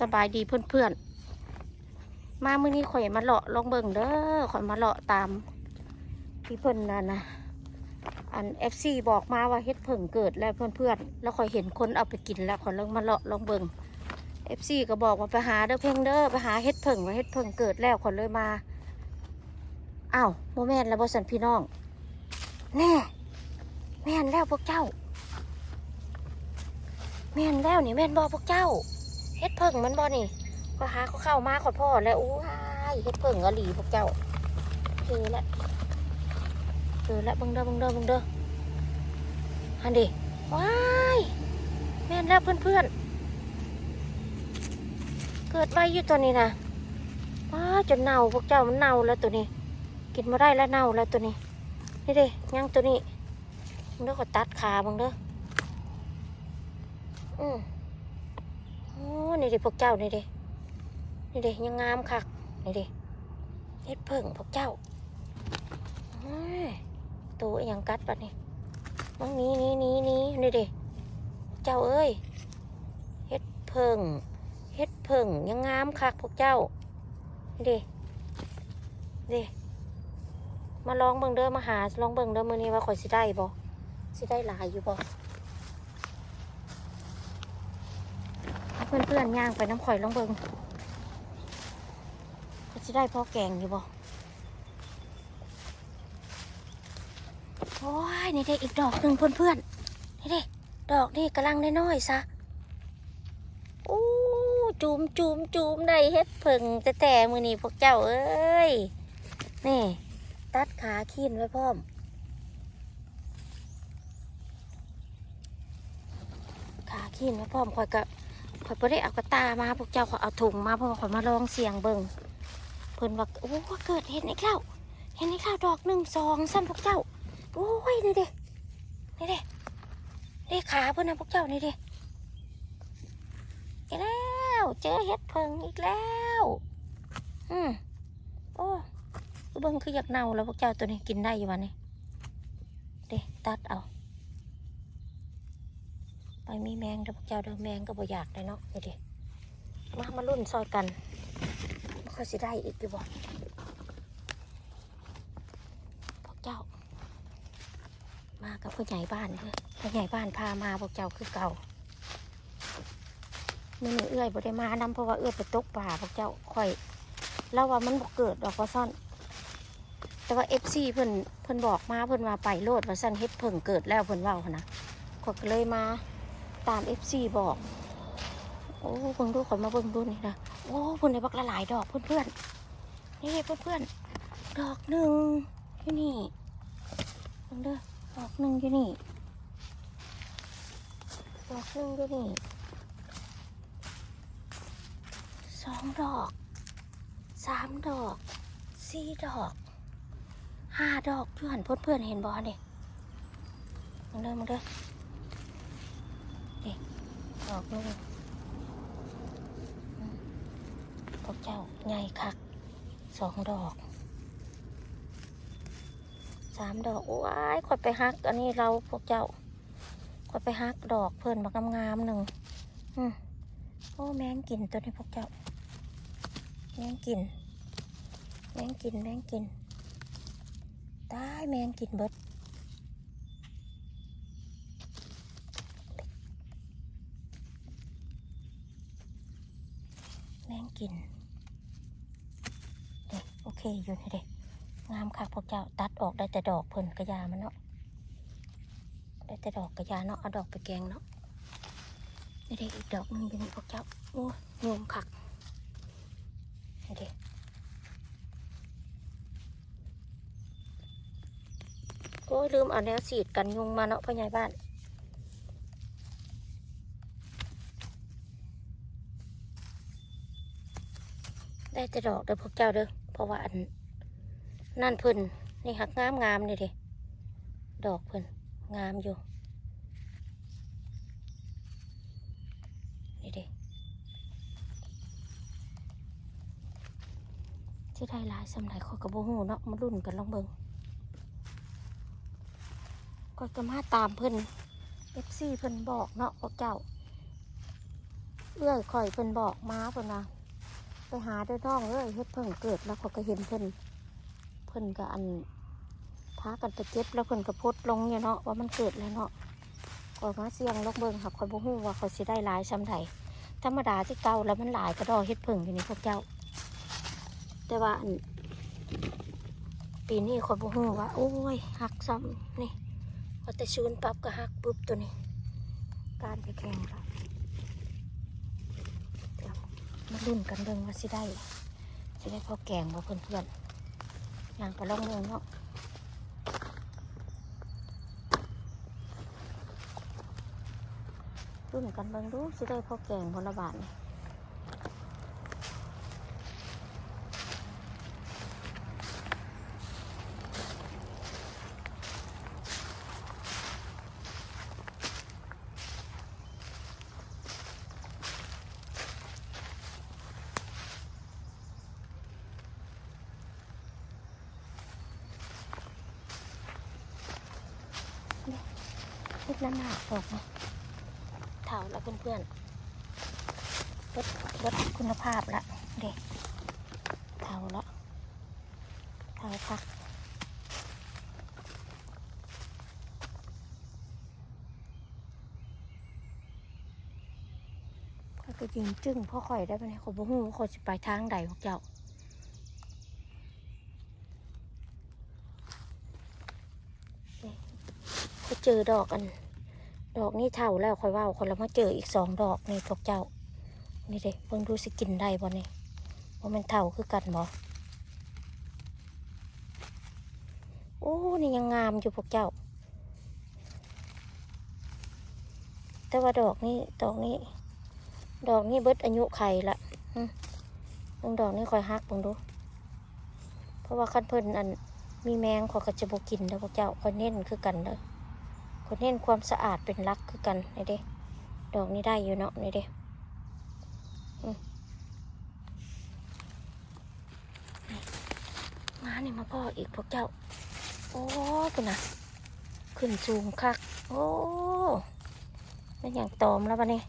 สบายดีเพื่อนๆ มามื้อนี้ข่อยมาเลาะลองเบิ่งเด้อข่อยมาเลาะตามที่เพิ่อนน่ะนะอัน FC บอกมาว่าเฮ็ดเพิ่งเกิดแล้วเพื่อนๆ แล้วข่อยเห็นคนเอาไปกินแล้วข่อยลองมาเลาะลองเบิ่ง FC ก็บอกว่าไปหาเด้อเพ่งเด้อไปหาเฮ็ดเพิ่งว่าเฮ็ดเพิ่งเกิดแล้วข่อยเลยมาอ้าวโมแม่นแล้วบ่สันพี่น้อง แน่แม่นแล้วพวกเจ้า แม่นแล้วนี่แม่นบอพวกเจ้า เฮ็ดเพิ่งมันบอนี่ ก็หาเขาเข้ามาขอพ่อแล้วอู้ยเฮ็ดเพิ่งกะหลีพวกเจ้าเจอแล้วเจอแล้วบังเด้อบังเด้อบังเด้อฮันดิว้ายแม่นแล้วเพื่อนๆ เกิดไว้อยู่ตัวนี้นะว้าจนเน่าพวกเจ้ามันเน่าแล้วตัวนี้ กินมาได้แล้วเน่าแล้วตัวนี้ นี่เด้ยังตัวนี้มึงเด้อก็ตัดขาบังเด้ออืม โอ้นี่เด้พวกเจ้านี่เด้นี่เด็ยังงามคักนี่เด็เฮ็ดเพิ่งพวกเจ้าเฮ้ยตัวอหยังกัดปะนี่มังนี้นี้นี้นี้นี่เด็เจ้าเอ้ยเฮ็ดเพิ่งเฮ็ดเพิ่งยังงามคักพวกเจ้านี่เด็เด็มาลองเบิ่งเด้อมาหาลองเบิ่งเด้อมือนี้ว่าข่อยสิได้บ่สิได้หลายอยู่บ่ เพื่อนๆย่างไปน้ำข่อยลองเบิงก็จะได้พ่อแกงอยู่บ่โอ้ยนี่เด็กอีกดอกหนึ่งเพื่อนๆนี่เด็ดอกนี่กำลังน้อยๆซะโอ้จูมจูมจูมได้เฮ็ดเพิ่งแต่แต่มือนี้พวกเจ้าเอ้ยนี่ ตัดขาขีนไว้พร้อมขาขีนไว้พร้อมคอยกะ คอยไ่ได้เอากระตามาพวกเจ้าขอเอาถุงมาเพราะว่าคอยมาลองเสียงเบิ่งเพิ่นว่าโอ้เกิดเห็นไอ้ข้าวเห็นไอ้ข้าวดอกหนึ่งสองซ้ำพวกเจ้าโอ้ยนี่เด้นี่เด้นี่ขาเพิ่นนะพวกเจ้านี่เด้อีกแล้วเจอเห็ดเพิงอีกแล้วอืมโอ้เบิ่งคืออยากเน่าแล้วพวกเจ้าตัวนี้กินได้อยู่วะนี่เด้ตัดเอา ไปมีแมงเด้อพวกเจ้าเด้อแมงก็บ่อยากเลยเนาะนี่ด้มามารุ่นซอยกันค่อยสิได้อีกอยู่บ่พวกเจ้า มากับผู้ใหญ่บ้านเลยผู้ใหญ่บ้านพามาพวกเจ้าคือเก่ามื่อนี้เอื้อยบ่ได้มานำเพราะว่าเอื้อยไปตกป่าพวกเจ้าค่อยเล่าว่ามันบ่เกิดดอกว่าซ่อนแต่ว่าเอฟซีเพิ่นเพิ่นบอกมาเพิ่นมาไปโลดว่าซั่นเฮ็ดเพิ่งเกิดแล้วเพิ่นว้าหนะก็เลยมา ตามเอฟซีบอก โอ้เบิ่งดูขอมาเบิ่งดูนี่นะ โอ้เพื่อนในบักละหลายดอกเพื่อนเพื่อนนี่เพื่อนเพื่อนดอกหนึ่งอยู่นี่เบิ่งเด้อดอกหนึ่งอยู่นี่ดอกหนึ่งอยู่นี่สองดอกสามดอกสี่ดอกห้าดอกเพื่อนเพื่อนเห็นบอลเนี่มึงเด้อมึงเด้อ ดอกหนึงพวกเจ้าใหญ่คักสองดอกสามดอกโอ้ยขอยไปฮัก อันนี้เราพวกเจ้าขอยไปฮักดอกเพิ่นมางามๆหนึ่งอืมโอ้แมงกินตัวนี้พวกเจ้า แมงกิน แมงกินแมงกินตายแมงกินเบิดแมง กินเด็โอเคอยู่นี่เด็งามค่ะพวกเจ้าตัดออกได้แต่ดอกเพิ่นกระยามันเนาะได้แต่ดอกกระยาเนาะเอาดอกไปแกงเนาะนี่เด็อีกดอกหนึงอยู่นี่พวกเจ้าโอ้งมคักนี่เด็โอ้ลืมเอาแนวสีดกันยุงมาเนาะพ่อใหญ่บ้าน ได้แต่ดอกเด้อพวกเจ้าเด้อเพราะว่าอันนั่นเพิ่นนี่หักงามงามนี่เด้ดอกเพิ่นงามอยู่นี่เด้ที่ได้ลายสำหรับข้อยกระโบหูเนาะมารุ่นกันลองเบิงก็จะมาตามเพิ่นเอฟซีเพิ่นบอกเนาะพวกเจ้าเอื้อยข่อยเพิ่นบอกมาเพิ่นนะ หาด้อน้องเอ้ยเฮ็ดเพิ่งเกิดแล้วเขาก็เห็นเพิ่นเพิ่นก็อันพากันไปเก็บแล้วเพิ่นก็พดลงเนี่ยเนาะว่ามันเกิดแล้วเนาะก็มาเสียงลกเบิ่งครับข่อยบ่ฮู้ว่าเขาสิได้หลายซำใดธรรมดาที่เก่าแล้วมันหลายกระดอเฮ็ดเพิ่งอยู่นี่พวกเจ้า แต่ว่าอันปีนี้ข่อยบ่ฮู้ว่าโอ้ยหักซ้ำนี่พอแต่ชูนปั๊บก็หักปุ๊บตัวนี้ การไปแข่งแล้ว มาลุ้นกันเบิ่งว่าสิได้สิได้พอแกงบ่เพื่อนๆอย่างไปลองเมืองเนาะลุ้นกันเบิ่งดูสิได้พอแกงพละบาทนี่ดน้ำหนักออกมา เท่าแล้วเพื่อนๆลดลดคุณภาพละเด็กเท่าละเท่าพักข้อยก็ยืนจึ้งพ่อข่อยได้ปะเนี่ยขอบ่ฮู้ว่าข่อยสิไปทางใดพวกเจ้าเข่อยเจอดอกอัน ดอกนี้เท่าแล้วข่อยว่าคนละมาเจออีกสองดอกนี่พวกเจ้า นี่เด้เพิ่งดูสิกินได้บ่นี่ว่ามันเท่าคือกันบ่โอ้นี่ยังงามอยู่พวกเจ้า แต่ว่าดอกนี้ดอกนี้ ดอกนี้เบิดอายุไข่ละอืมเบิ่งดอกนี้คอยฮักเบิ่งดู เพราะว่าคันเพิ่นอันมีแมงขอยก็จะบกินเด้อพวกเจ้าคอยเน้นคือกันเด้อ คอยเน้นความสะอาดเป็นหลักคือกันนี่เด้ดอกนี้ได้อยู่เนาะนี่เด้อืมนี่มานี่มาพ่ออีกพวกเจ้า โอ้เป็นน่ะขึ้นสูงคัก โอ้เป็นอย่างตอมแล้วปะเนี่ย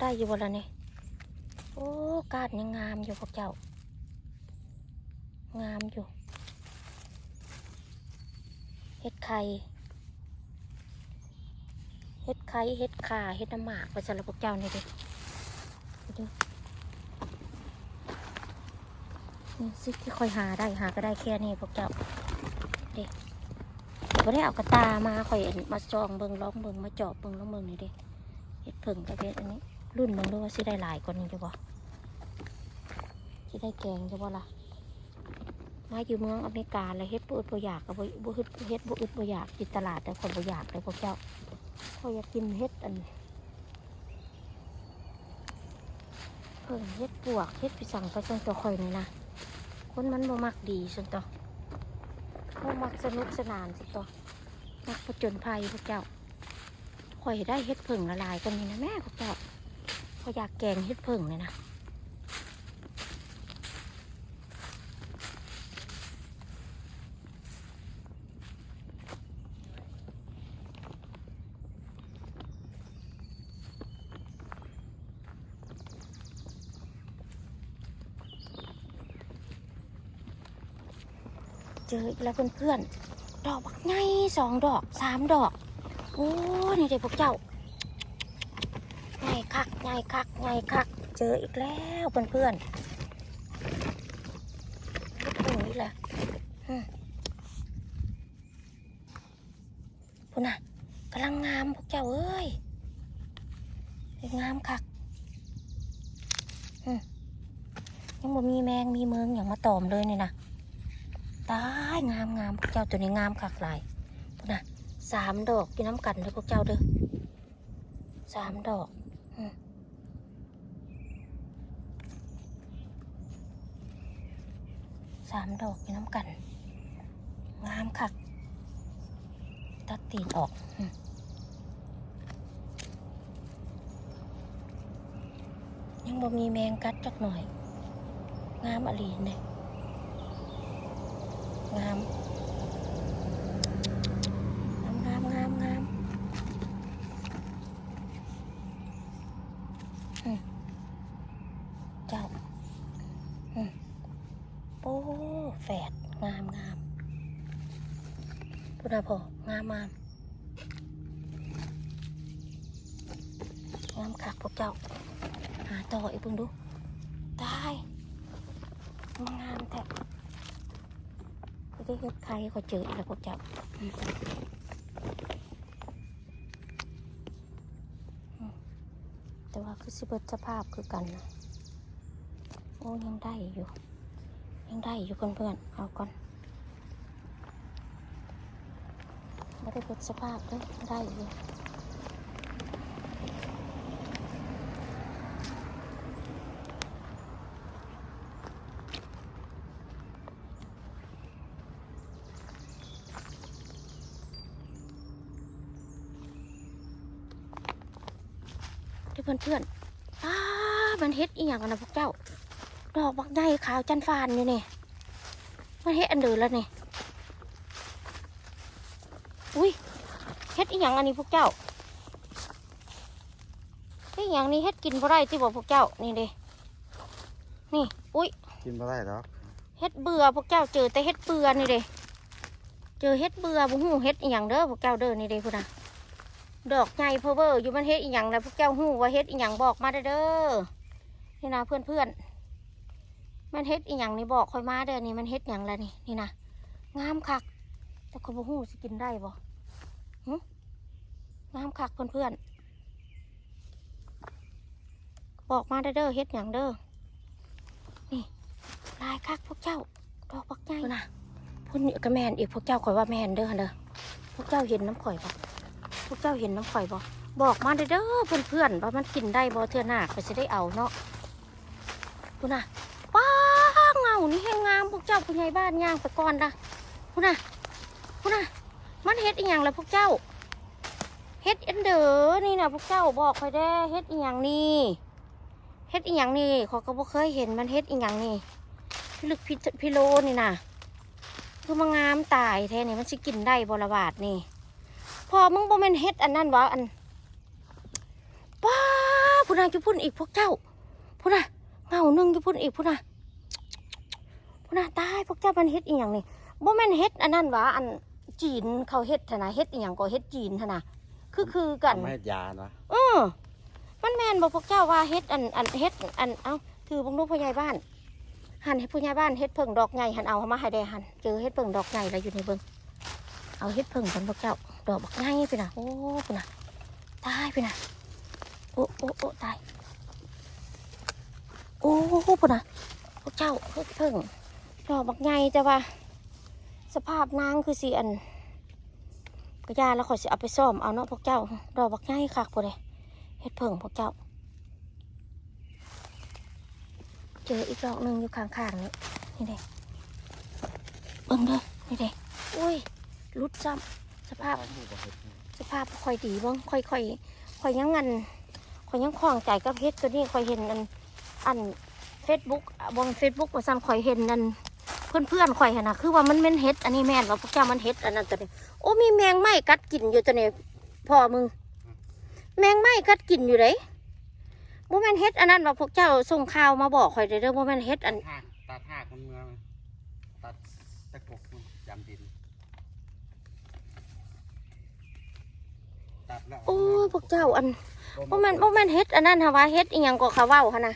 ได้อยู่บ่ละนี่ยโอ้กาดยังงามอยู่พวกเจ้า งามอยู่เฮ็ดไข่ เฮ็ดไข่เฮ็ดขาเฮ็ดน้ำหมากไปสำหรับพวกเจ้านี่เดิดูนี่สิ่งที่คอยหาได้หาก็ได้แค่นี้พวกเจ้าเด็กก็ได้เอากระตามาคอยมาจองเบิงร้องเบิงมาจอบเบิงร้องเบิงนี่เดิเฮ็ดเพิ่งกับเฮ็ดอันนี้ รุ่นมึงดูว่าสิได้หลายกว่านี้จะบ่สิได้แกงจะบ่ล่ะมาอยู่เมืองอเมริกาเลยเฮ็ดบ่อึดบ่อยากกับบ่บ่อึดเฮ็ดบ่อึดบ่อยากกินตลาดแต่คนบ่อยากเลยพวกเจ้า เขาอยากกินเฮ็ดอันเพิ่งเฮ็ดปวกเฮ็ดไปสั่งไปจนตัวข่อยนี่นะคนมันบ่มักดีซั่นตัวบ่มักสนุกสนานสิตัวมักผจญภัยพวกเจ้าข่อยได้เฮ็ดเพิ่งละลายกันนี่นะแม่พวกเจ้าข่อยอยากแกงเฮ็ดเพิ่งเลยนะ เจออีกแล้วเพื่อนๆ ดอกบักไงสองดอกสามดอก โอ้นี่เด็กพวกเจ้าไงคักไงคักไงคัก เจออีกแล้วเพื่อนๆลูกหนูนี่แหละอืมพุ่นน่ะกำลังงามพวกเจ้าเอ้ยงามคักอืมยังบ่มีแมงมีเมืองอย่างมาตอมเลยนี่นะ ตายงามงามพวกเจ้าตัวนี้งามคักหลายพุ่นน่ะสามดอกกินน้ำกันเด้อพวกเจ้าเด้อสามดอกสามดอกกินน้ำกัน งามคักตัดตีนออกยังบ่มีแมงกัดจักหน่อย งามอลีเนี่ย งามงามงามงามเจ้าอืมโอ้แฝดงามงามพุทธพองามงามงามคักพวกเจ้า หาต่ออีกเพิ่งดูมางามแท้ ไม่ได้เฮ็ดใครก็เจออีกแล้วพวกเจ้าแต่ว่าคือสิเบิดสภาพคือกันนะโอ้ยังได้อยู่ ยังได้อยู่เพื่อนๆเอาก่อนไม่ได้เบิดสภาพเลยได้อยู่ เดี๋ยวเพื่อนๆอ้ามันเฮ็ดอีหยังกันนะพวกเจ้า ดอกบักใหญ่ขาวจันฟานนี่นี่มันเฮ็ดอันเดินแล้วนี่อุ้ยเฮ็ดอีหยังอันนี้พวกเจ้าเฮ็ดอีหยังนี่เฮ็ดกินบ่ได้ที่บอกพวกเจ้านี่เด้นี่ อุ้ยกินบ่ได้หรอกเฮ็ดเบื่อพวกเจ้าเจอแต่เฮ็ดเบื่อนี่เด้เจอเฮ็ดเบื่อบ่ฮู้เฮ็ดอีหยังเด้อพวกเจ้าเด้อนี่เด้พุ่นน่ะ ดอกใหญ่เพอเวอร์อยู่มันเฮ็ดอีหยังแล้วพวกเจ้าฮู้ว่าเฮ็ดอีหยังบอกมาเด้อเด้อนี่นะเพื่อนเพื่อนมันเฮ็ดอีหยังนี่บอกคอยมาเด้อนี่มันเฮ็ดหยังแล้วนี่นี่นะงามคัก แต่คนบ่ฮู้สิกินได้บ่หึงามคักเพื่อนเพื่อนบอกมาเด้อเด้อเฮ็ดหยังเด้อนี่ลายคักพวกเจ้าดอกบักใหญ่นะพุ่นนี่ก็แมนอีกพวกเจ้าข่อยว่าแมนเด้อเด้อพวกเจ้าเห็นน้ำข่อยบ่ พวกเจ้าเห็นน้ำข่อยบ่บอกมาเด้อเพื่อนเพื่อนๆว่ามันกินได้บ่เทื่อหน้าก็สิได้เอาเนาะคุณน่ะป้าเงานี่แห้งงามพวกเจ้าผู้ใหญ่บ้านย่างไปก่อนละคุณน่ะคุณน่ะมันเฮ็ดอีหยังล่ะพวกเจ้าเฮ็ดอันเด้อนี่นะพวกเจ้าบอกข่อยได้เฮ็ดอีหยังนี่เฮ็ดอีหยังนี่ขอก็บ่เคยเห็นมันเฮ็ดอีหยังนี่พิลึกพิจพิโลนี่น่ะคือมางามตายแท้นี่มันสิกินได้บ่ละบาทนี่ พอมึงบ่แม่นเฮ็ดอันนั้นวะอันป้าพุ่นน่ะอยู่พุ่นอีกพวกเจ้าพุ่นน่ะเงาหนึงอยู่พุ่นอีกพุ่นน่ะพุ่นน่ะตายพวกเจ้ามันเฮ็ดอีหยังนี่บ่แม่นเฮ็ดอันนั้นวะอันจีนเขาเฮ็ดหั่นน่ะเฮ็ดอีหยังก็เฮ็ดจีนหั่นน่ะคือคือกันทำให้ยานะเออมันแม่นบ่พวกเจ้าว่าเฮ็ดอันอันเฮ็ดอันเอ้าถือเบิ่งดูผู้ใหญ่บ้านหันให้ผู้ใหญ่บ้านเฮ็ดเพิ่งดอกใหญ่หันเอามาให้ได้หันเจอเฮ็ดเพิ่งดอกใหญ่แล้วอยู่ในเบิ่ง เอาเฮ็ดเพิ่งกันพวกเจ้าดอกบักง่ายไปนะโอ้ไปนะตายไปนะโอ้โอ้โอ้ตายโอ้ไปนะพวกเจ้าเฮ็ดเพิ่งดอกบักง่ายแต่ว่า สภาพนางคือสีอันกระยาแล้วขอยสิเอาไปซ่อมเอาเนาะพวกเจ้าดอกบักง่ายคักพอเลยเฮ็ดเพิ่งพวกเจ้า เจออีกดอกหนึ่งอยู่ข้างๆนี่นี่เด้เบิ่งเด้อนี่เด้อุ้ย รุดซ้ำสภาพ สภาพค่อยดีบ้างค่อยค่อยค่อยยังงันค่อยยังคล้องใจกับเฮ็ดตัวนี้ค่อยเห็นอันอันเฟซบุ๊กบนเฟซบุ๊กว่าซ้ำค่อยเห็นอันเพื่อนเพื่อนๆค่อยเห็นนะคือว่ามันแม่นเฮ็ดอันนี้แม่นว่าพวกเจ้ามันเฮ็ดอันนั้นตัวนี้โอ้มีแมงไหม้กัดกินอยู่ตัวนี้พ่อมึง แมงไหม้กัดกินอยู่เลยโมแมนเฮ็ดอันนั้นว่าพวกเจ้าส่งข่าวมาบอกค่อยเด้อเด้อโมแมนเฮ็ดอันหากตัดหากมันเมืองตัดตะกกมันยำดิน ตัดแล้ว โอ้ยพวกเจ้าอันโมแมนโมแมนเฮ็ดอันนั้นฮะว่าเฮ็ดอีหยังก็เขาเว้าหั่นนะ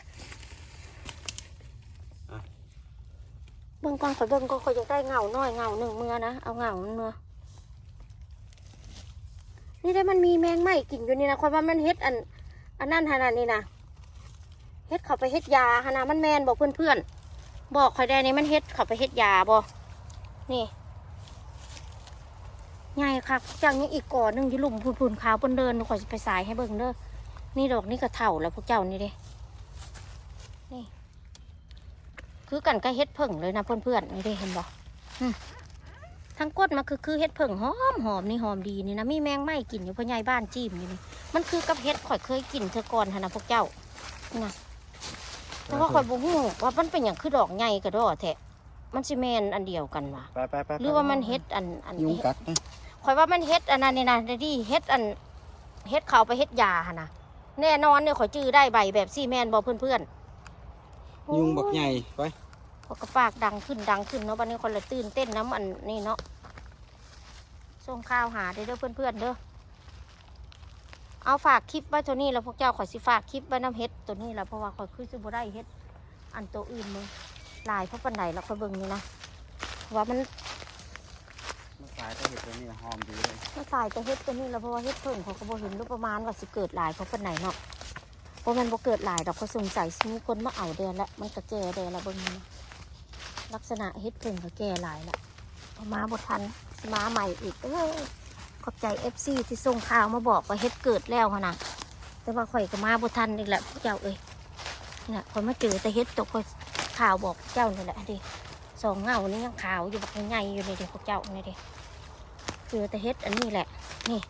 เบิ่งก่อนข่อยเบิ่งก็ข่อยอยากได้เงาน้อยเงาหนึ่งเมื่อนะเอาเงามันเมื่อนี่ได้มันมีแมงไหม้กินอยู่นี่นะข่อยว่ามันเฮ็ดอัน อันนั้นหั่นน่ะนี่นะเฮ็ดเขาไปเฮ็ดยาหั่นนะมันแมนบอกเพื่อนๆบอกข่อยได้นี่มันเฮ็ดเขาไปเฮ็ดยาบ่นี่ ใหญ่คักจังนี้อีกก่อนหนึงอยู่หลุมพูนๆขาวบนเดินข่อยสิไปสายให้เบิ่งเด้อนี่ดอกนี่ก็เท่าแล้วพวกเจ้านี่เด้นี่ คือกันก็เฮ็ดเพิ่งเลยนะเพื่อนๆนี่เด้เห็นบ่อืมทั้งก้นมันคือคือเฮ็ดเพิ่งหอมหอมนี่หอมดีนี่นะมีแมงไหม้กินอยู่พ่อใหญ่บ้านจิ้มอยู่นี่มันคือกับเฮ็ดข่อยเคยกินเธอก่อนหั่นนะพวกเจ้านี่นะแต่ว่าข่อยบ่ฮู้ว่ามันเป็นอย่างคือดอกใหญ่กระดอแท้มันสิแม่นอันเดียวกันวะไปไปไปหรือว่ามันเฮ็ดอันอันยุงนี้กัดนะ ข่อยว่ามันเฮ็ดอันนั้นนี่นะเดยวดีเฮ็ดอันเฮ็ดเขาไปเฮ็ดยาหั่นนะแน่นอนเนี่ยขอยจื้อได้ใบแบบซีแมนบอเพื่อนๆโอ้ยุงบักใหญ่ไปพอกระปากดังขึ้นดังขึ้นเนาะวันนี้คนละตื่นเต้นน้ำอันนี่เนาะส่งข้าวหาได้เด้อเพื่อนๆเด้อเอาฝากคลิปไว้ตัวนี้แล้วพวกเจ้าขอยสิฝากคลิปไว้น้ำเฮ็ดตัวนี้แหละเพราะว่าขอยคือสิบ่ได้เฮ็ดอันตัวอื่นมึงลายเพราะปันใดแล้วขอยเบิ่งนี่นะว่ามันาสายตัวเห็ดตัวนี้หอมดีเลยมันตายแต่เฮ็ดตัวนี้แล้วเพราะว่าเฮ็ดเพิ่งเขาก็บ่เห็นรูปประมาณว่าสิเกิดหลายเพราะปันใดเนาะเพราะมันบ่เกิดหลายดอกเขาสงสัยสิมีคนมาเอาเดือนละมันก็แก่เดือนละเบิ่งนี่นะลักษณะเฮ็ดเพิ่งก็แก่หลายละพอมาบทันมาใหม่อีกเออขอบใจเอฟซีที่ส่งข่าวมาบอกว่าเฮ็ดเกิดแล้วหั้นนะแต่ว่าข่อยก็มาบทันนี่แหละพวกเจ้าเอ้ยนี่แหละข่อยมาเจอแต่เฮ็ดตกข่อยข่าวบอกเจ้านี่แหละดิสองเงานี่ยังขาวอยู่แบบใหญ่อยู่นี่เด็กพวกเจ้านี่เด็ เจอแต่เฮ็ดอันนี้แหละ นี่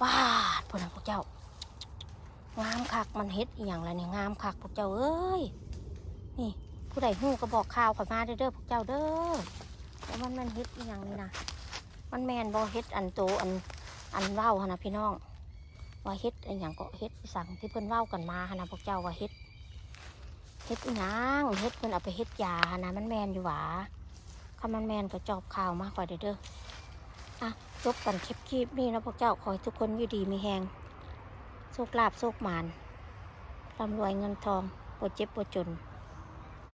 ว้าดพวกนั้นพวกเจ้างามคักมันเฮ็ดอหย่างไรเนี่ยงามคักพวกเจ้าเอ้ยนี่ ผู้ใดหู้ก็บอกข่าวข่อยมาเด้อเด้อพวกเจ้าเด้อแล้วมันมันเฮ็ดอีหยังนี่นะมันแมนบ่เฮ็ดอันโตอันอันเว้าหนนะพี่น้อง ว่าเฮ็ดอันหยังก็เฮ็ดสั่งที่เพิ่อนเว้ากันมาหนนะพวกเจ้าว่าเฮ็ดเฮ็ดอีหยังเฮ็ดเพิ่อนเอาไปเฮ็ดยาหนนะมันแมนอยู่หว่าคันมันแมนก็จอบข่าวมาก่อนเด้อเด้อ จบกันคลิปคลิปนี้นะพวกเจ้าขอให้ทุกคนอยู่ดีมีแหงโชคลาภโชคหมานร่ำรวยเงินทองปวดเจ็บปวดจน